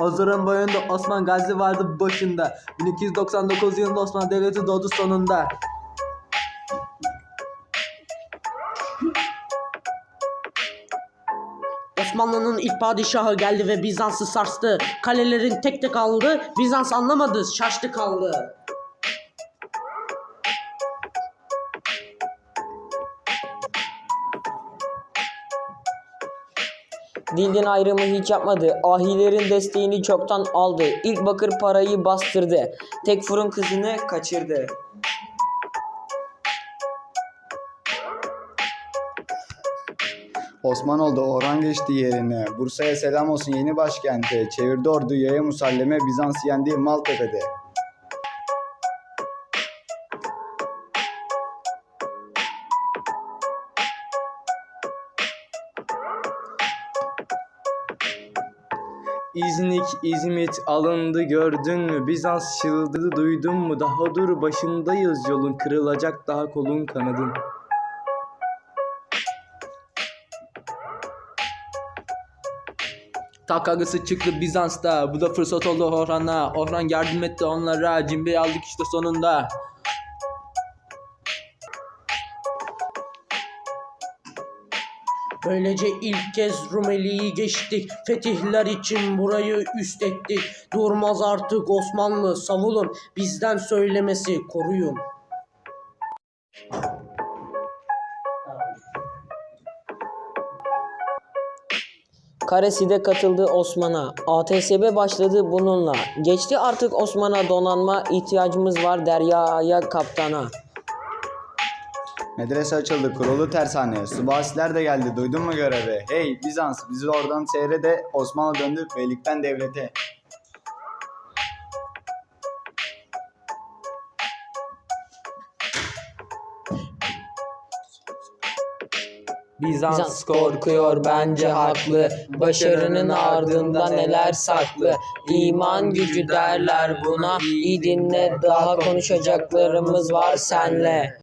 Hazırın boyunda Osman Gazi vardı başında 1299 yılında Osmanlı Devleti doğdu sonunda Osmanlı'nın ilk padişahı geldi ve Bizans'ı sarstı. Kalelerin tek tek aldı. Bizans anlamadı, şaştı kaldı. Dilden ayrımı hiç yapmadı. Ahilerin desteğini çoktan aldı. İlk bakır parayı bastırdı. Tek fırın kızını kaçırdı. Osman oldu Orhan geçti yerine. Bursa'ya selam olsun yeni başkente. Çevirdi ordu yaya musalleme Bizans yendi Maltepe'de. İznik, İzmit alındı gördün mü? Bizans çıldırdı duydun mu? Daha dur başındayız yolun kırılacak daha kolun kanadın. Takagısı çıktı Bizans'ta Bu da fırsat oldu Orhan'a Orhan yardım etti onlara Cimbe'yi aldık işte sonunda Böylece ilk kez Rumeli'yi geçtik. Fetihler için burayı üst ettik. Durmaz artık Osmanlı savulun. Bizden söylemesi koruyun. Karesi de katıldı Osman'a. ATSB başladı bununla. Geçti artık Osman'a donanma ihtiyacımız var deryaya kaptana. Medrese açıldı kurulu tersane. Subasiler de geldi duydun mu görevi? Hey Bizans bizi oradan seyrede Osmanlı döndü beylikten devlete. Bizans, Bizans korkuyor bence haklı. Başarının ardında neler saklı. İman gücü derler buna. İyi dinle daha konuşacaklarımız var senle.